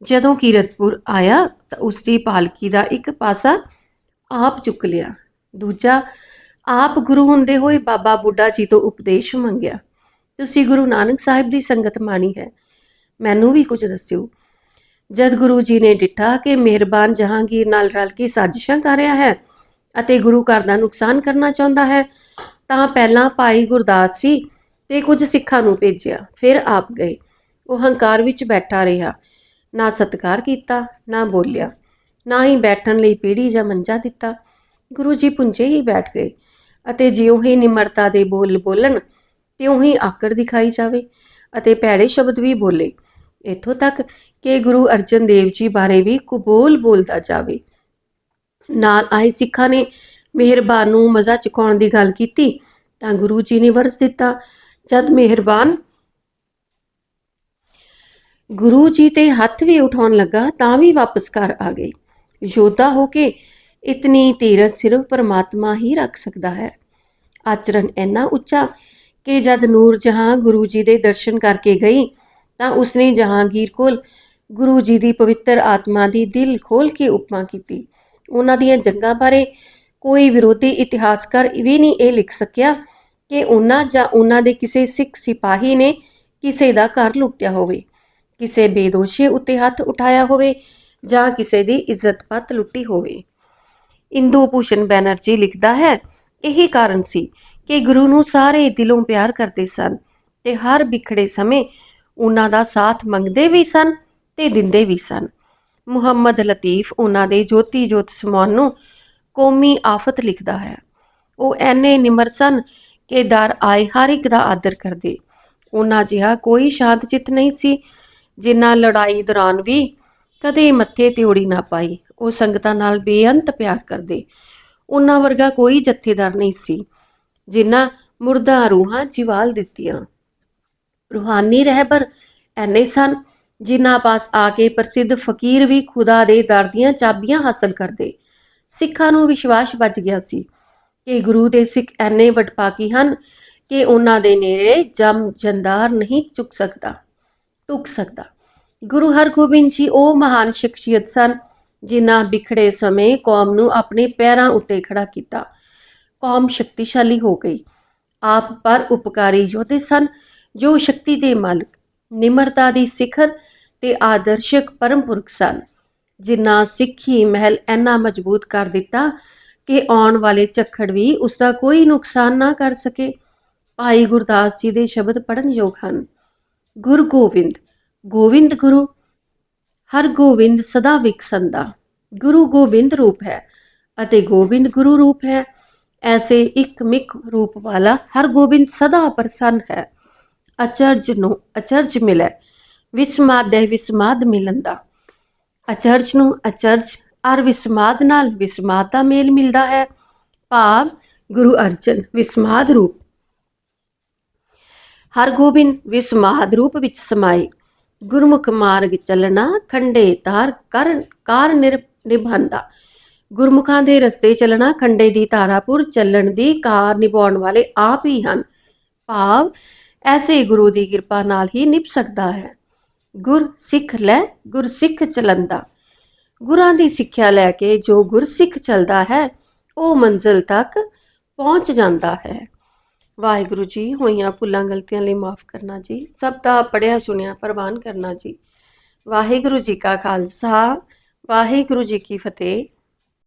ਜਦੋਂ ਕੀਰਤਪੁਰ ਆਇਆ ਤਾਂ ਉਸ ਦੀ ਪਾਲਕੀ ਦਾ ਇੱਕ ਪਾਸਾ ਆਪ ਚੁੱਕ ਲਿਆ। ਦੂਜਾ, ਆਪ ਗੁਰੂ ਹੁੰਦੇ ਹੋਏ ਬਾਬਾ ਬੁੱਢਾ ਜੀ ਤੋਂ ਉਪਦੇਸ਼ ਮੰਗਿਆ। ਤੁਸੀਂ ਗੁਰੂ ਨਾਨਕ ਸਾਹਿਬ ਦੀ ਸੰਗਤ ਮਾਣੀ ਹੈ। ਮੈਨੂੰ ਵੀ ਕੁਝ ਦੱਸਿਓ। ਜਦ ਗੁਰੂ ਜੀ ਨੇ ਡਿੱਠਾ ਕਿ ਮਿਹਰਬਾਨ ਜਹਾਂਗੀਰ ਨਾਲ ਰਲ ਕੇ ਸਾਜ਼ਿਸ਼ਾਂ ਕਰ ਰਿਹਾ ਹੈ ਅਤੇ ਗੁਰੂ ਘਰ ਦਾ ਨੁਕਸਾਨ ਕਰਨਾ ਚਾਹੁੰਦਾ ਹੈ, ਤਾਂ ਪਹਿਲਾਂ ਭਾਈ ਗੁਰਦਾਸ ਜੀ ਤੇ ਕੁਝ ਸਿੱਖਾਂ ਨੂੰ ਭੇਜਿਆ, ਫਿਰ ਆਪ ਗਏ। ਉਹ ਹੰਕਾਰ ਵਿੱਚ ਬੈਠਾ ਰਿਹਾ, ਨਾ ਸਤਿਕਾਰ ਕੀਤਾ, ਨਾ ਬੋਲਿਆ, ਨਾ ਹੀ ਬੈਠਣ ਲਈ ਪੀੜੀ ਜਾਂ ਮੰਜਾ ਦਿੱਤਾ। ਗੁਰੂ ਜੀ ਪੁੰਜੇ ਹੀ ਬੈਠ ਗਏ ਅਤੇ ਜਿਉਂ ਹੀ ਨਿਮਰਤਾ ਦੇ ਬੋਲ ਬੋਲਣ, ਤਿਉਂ ਹੀ ਆਕੜ ਦਿਖਾਈ ਜਾਵੇ ਅਤੇ ਭੈੜੇ ਸ਼ਬਦ ਵੀ ਬੋਲੇ। ਇੱਥੋਂ ਤੱਕ ਕਿ ਗੁਰੂ ਅਰਜਨ ਦੇਵ ਜੀ ਬਾਰੇ ਵੀ ਕੁਬੋਲ ਬੋਲਦਾ ਜਾਵੇ। ਨਾਲ ਆਏ ਸਿੱਖਾਂ ਨੇ ਮਿਹਰਬਾਨ ਨੂੰ ਮਜ਼ਾ ਚੁਕਾਉਣ ਦੀ ਗੱਲ ਕੀਤੀ, ਤਾਂ ਗੁਰੂ ਜੀ ਨੇ ਵਰਸ ਦਿੱਤਾ, ਜਦ ਮਿਹਰਬਾਨ ਗੁਰੂ ਜੀ ਤੇ ਹੱਥ ਵੀ ਉਠਾਉਣ ਲੱਗਾ, ਤਾਂ ਵੀ ਵਾਪਸ ਘਰ ਆ ਗਈ ਯੋਧਾ ਹੋ ਕੇ ਇਤਨੀ ਧੀਰਜ ਸਿਰਫ ਪਰਮਾਤਮਾ ਹੀ ਰੱਖ ਸਕਦਾ ਹੈ। ਆਚਰਣ ਇੰਨਾ ਉੱਚਾ ਕਿ ਜਦ ਨੂਰ ਜਹਾਂ ਗੁਰੂ ਜੀ ਦੇ ਦਰਸ਼ਨ ਕਰਕੇ ਗਈ ਤਾਂ ਉਸਨੇ ਜਹਾਂਗੀਰ ਕੋਲ ਗੁਰੂ ਜੀ ਦੀ ਪਵਿੱਤਰ ਆਤਮਾ ਦੀ ਦਿਲ ਖੋਲ ਕੇ ਉਪਮਾ ਕੀਤੀ। ਉਹਨਾਂ ਦੀਆਂ ਜੰਗਾਂ ਬਾਰੇ ਕੋਈ ਵਿਰੋਧੀ ਇਤਿਹਾਸਕਾਰ ਵੀ ਨਹੀਂ ਇਹ ਲਿਖ ਸਕਿਆ ਕਿ ਉਹਨਾਂ ਜਾਂ ਉਹਨਾਂ ਦੇ ਕਿਸੇ ਸਿੱਖ ਸਿਪਾਹੀ ਨੇ ਕਿਸੇ ਦਾ ਘਰ ਲੁੱਟਿਆ ਹੋਵੇ। ਕਿਸੇ ਬੇਦੋਸ਼ੀ ਉੱਤੇ ਹੱਥ ਉਠਾਇਆ ਹੋਵੇ ਜਾਂ ਕਿਸੇ ਦੀ ਇੱਜ਼ਤ ਪੱਤ ਲੁੱਟੀ ਹੋਵੇ। ਇੰਦੂ ਭੂਸ਼ਣ ਬੈਨਰਜੀ ਲਿਖਦਾ ਹੈ, ਇਹੀ ਕਾਰਨ ਸੀ ਕਿ ਗੁਰੂ ਨੂੰ ਸਾਰੇ ਦਿਲੋਂ ਪਿਆਰ ਕਰਦੇ ਸਨ ਤੇ ਹਰ ਵਿਖੜੇ ਸਮੇਂ ਉਹਨਾਂ ਦਾ ਸਾਥ ਮੰਗਦੇ ਵੀ ਸਨ ਤੇ ਦਿੰਦੇ ਵੀ ਸਨ। ਮੁਹੰਮਦ ਲਤੀਫ ਉਹਨਾਂ ਦੇ ਜੋਤੀ ਜੋਤ ਸਮਾਨ ਨੂੰ ਕੌਮੀ ਆਫਤ ਲਿਖਦਾ ਹੈ। ਉਹ ਐਨੇ ਨਿਮਰ ਸਨ ਕਿ ਦਰ ਆਏ ਹਰ ਇੱਕ ਦਾ ਆਦਰ ਕਰਦੇ। ਉਹਨਾਂ ਜਿਹਾ ਕੋਈ ਸ਼ਾਂਤ ਚਿੱਤ ਨਹੀਂ ਸੀ ਜਿਨ੍ਹਾਂ ਲੜਾਈ ਦੌਰਾਨ ਵੀ ਕਦੇ ਮੱਥੇ ਤਿਉੜੀ ਨਾ ਪਾਈ। ਉਹ ਸੰਗਤਾਂ ਨਾਲ ਬੇਅੰਤ ਪਿਆਰ ਕਰਦੇ। ਉਹਨਾਂ ਵਰਗਾ ਕੋਈ ਜਥੇਦਾਰ ਨਹੀਂ ਸੀ, ਜਿਨ੍ਹਾਂ ਮੁਰਦਾ ਰੂਹਾਂ ਜਿਵਾਲ ਦਿੱਤੀਆਂ। ਰੂਹਾਨੀ ਰਹਿਬਰ ਐਨੇ ਸਨ ਜਿਨ੍ਹਾਂ ਪਾਸ ਆ ਕੇ ਪ੍ਰਸਿੱਧ ਫਕੀਰ ਵੀ ਖੁਦਾ ਦੇ ਦਰ ਦੀਆਂ ਚਾਬੀਆਂ ਹਾਸਲ ਕਰਦੇ। ਸਿੱਖਾਂ ਨੂੰ ਵਿਸ਼ਵਾਸ ਬਚ ਗਿਆ ਸੀ ਕਿ ਗੁਰੂ ਦੇ ਸਿੱਖ ਐਨੇ ਵਡਪਾਕੀ ਹਨ ਕਿ ਉਹਨਾਂ ਦੇ ਨੇੜੇ ਜਮ ਜੰਦਾਰ ਨਹੀਂ ਚੁੱਕ ਸਕਦਾ ਟੁਕ ਸਕਦਾ। ਗੁਰੂ ਹਰਗੋਬਿੰਦ ਜੀ ਉਹ ਮਹਾਨ ਸ਼ਖਸੀਅਤ ਸਨ ਜਿਨ੍ਹਾਂ ਵਿਖੜੇ ਸਮੇਂ ਕੌਮ ਨੂੰ ਆਪਣੇ ਪੈਰਾਂ ਉੱਤੇ ਖੜਾ ਕੀਤਾ। ਕੌਮ ਸ਼ਕਤੀਸ਼ਾਲੀ ਹੋ ਗਈ। ਆਪ ਪਰ ਉਪਕਾਰੀ ਯੋਧੇ ਸਨ ਜੋ ਸ਼ਕਤੀ ਦੇ ਮਾਲਕ, ਨਿਮਰਤਾ ਦੀ ਸਿਖਰ ਤੇ ਆਦਰਸ਼ਕ ਪਰਮ ਪੁਰਖ ਸਨ। ਜਿਨ੍ਹਾਂ ਸਿੱਖੀ ਮਹਿਲ ਇੰਨਾ ਮਜ਼ਬੂਤ ਕਰ ਦਿੱਤਾ ਕਿ ਆਉਣ ਵਾਲੇ ਝੱਖੜ ਵੀ ਉਸ ਦਾ ਕੋਈ ਨੁਕਸਾਨ ਨਾ ਕਰ ਸਕੇ। ਭਾਈ ਗੁਰਦਾਸ ਜੀ ਦੇ ਸ਼ਬਦ ਪੜਨ ਯੋਗ ਹਨ। ਗੁਰ ਗੋਬਿੰਦ ਗੋਬਿੰਦ ਗੁਰੂ, ਹਰ ਗੋਬਿੰਦ ਸਦਾ ਵਿਕਸੰਦਾ ਗੁਰੂ ਗੋਬਿੰਦ ਰੂਪ ਹੈ ਅਤੇ ਗੋਬਿੰਦ ਗੁਰੂ ਰੂਪ ਹੈ। ਐਸੇ ਇੱਕ ਮਿਕ ਰੂਪ ਵਾਲਾ ਹਰ ਗੋਬਿੰਦ ਸਦਾ ਪ੍ਰਸੰਨ ਹੈ। ਅਚਰਜ ਨੂੰ ਅਚਰਜ ਮਿਲੈ, ਵਿਸਮਾਦ ਦੇ ਵਿਸਮਾਦ ਮਿਲੰਦਾ ਅਚਰਜ ਨੂੰ ਅਚਰਜ, ਅਰ ਵਿਸਮਾਦ ਨਾਲ ਵਿਸਮਾਦ ਦਾ ਮੇਲ ਮਿਲਦਾ ਹੈ। ਭਾਵ ਗੁਰੂ ਅਰਜਨ ਵਿਸਮਾਦ ਰੂਪ। ਹਰਗੋਬਿੰਦ ਵਿਸਮਾਦ ਰੂਪ ਵਿੱਚ ਸਮਾਏ ਗੁਰਮੁਖ ਮਾਰਗ ਚੱਲਣਾ, ਖੰਡੇ ਤਾਰ ਕਰਨ, ਕਾਰ ਨਿਰ ਨਿਭਾਂਦਾ ਗੁਰਮੁਖਾਂ ਦੇ ਰਸਤੇ ਚੱਲਣਾ, ਖੰਡੇ ਦੀ ਤਾਰਾਪੁਰ ਚੱਲਣ ਦੀ ਕਾਰ ਨਿਭਾਉਣ ਵਾਲੇ ਆਪ ਹੀ ਹਨ। ਭਾਵ ਐਸੇ ਗੁਰੂ ਦੀ ਕਿਰਪਾ ਨਾਲ ਹੀ ਨਿਭ ਸਕਦਾ ਹੈ। ਗੁਰ ਸਿੱਖ ਲੈ, ਗੁਰ ਸਿੱਖ ਚਲੰਦਾ। ਗੁਰਾਂ ਦੀ ਸਿੱਖਿਆ ਲੈ ਕੇ ਜੋ ਗੁਰ ਸਿੱਖ ਚੱਲਦਾ ਹੈ, ਉਹ ਮੰਜ਼ਿਲ ਤੱਕ ਪਹੁੰਚ ਜਾਂਦਾ ਹੈ। ਵਾਹਿਗੁਰੂ ਜੀ, ਹੋਈਆਂ ਭੁੱਲਾਂ ਗਲਤੀਆਂ ਲਈ ਮਾਫ ਕਰਨਾ ਜੀ। ਸਭ ਦਾ ਪੜਿਆ ਸੁਣਿਆ, ਪ੍ਰਵਾਨ ਕਰਨਾ ਜੀ। ਵਾਹਿਗੁਰੂ ਜੀ ਕਾ ਖਾਲਸਾ, ਵਾਹਿਗੁਰੂ ਜੀ ਕੀ ਫਤਿਹ।